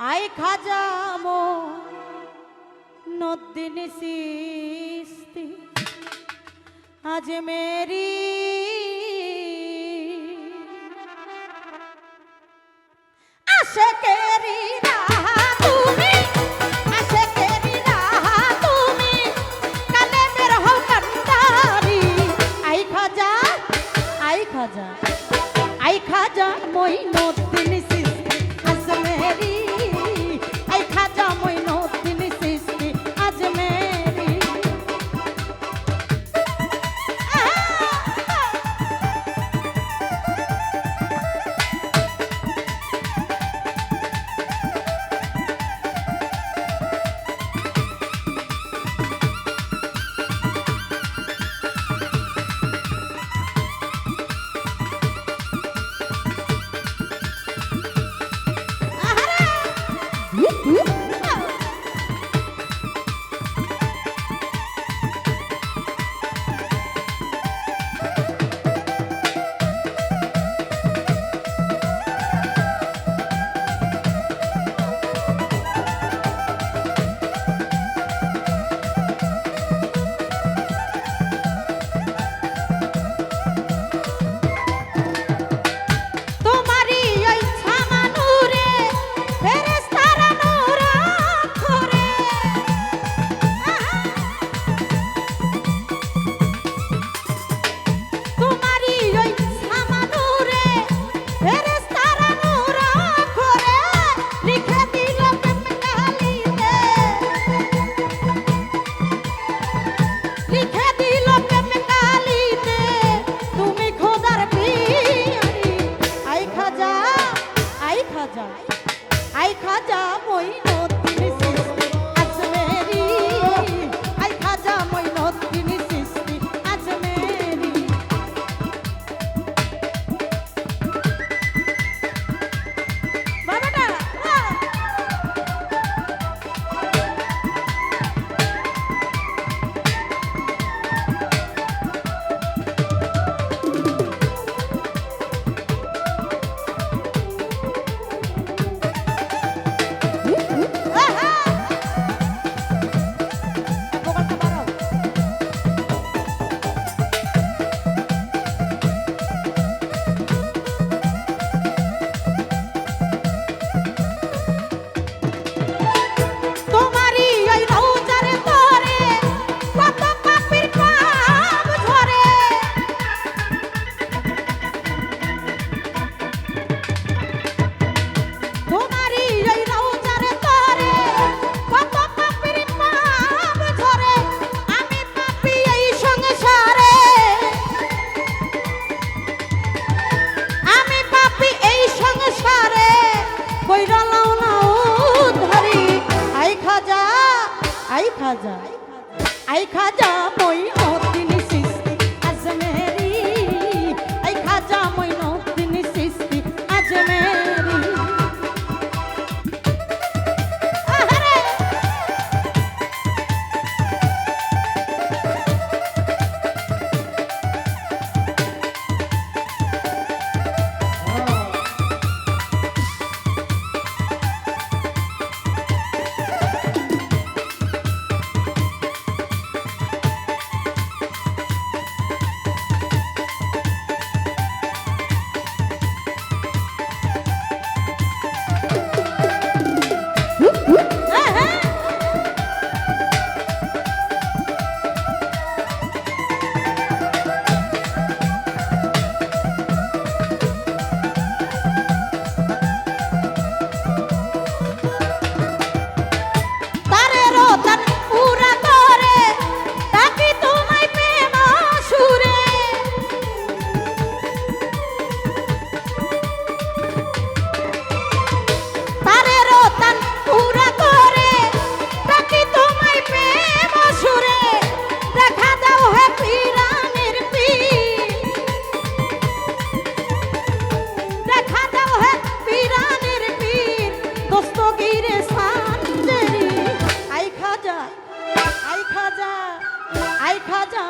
I খাজামো নদ্দিন সিস্তি আজ মেরি আই খাজা আই খাজা মই অত রাইখা যা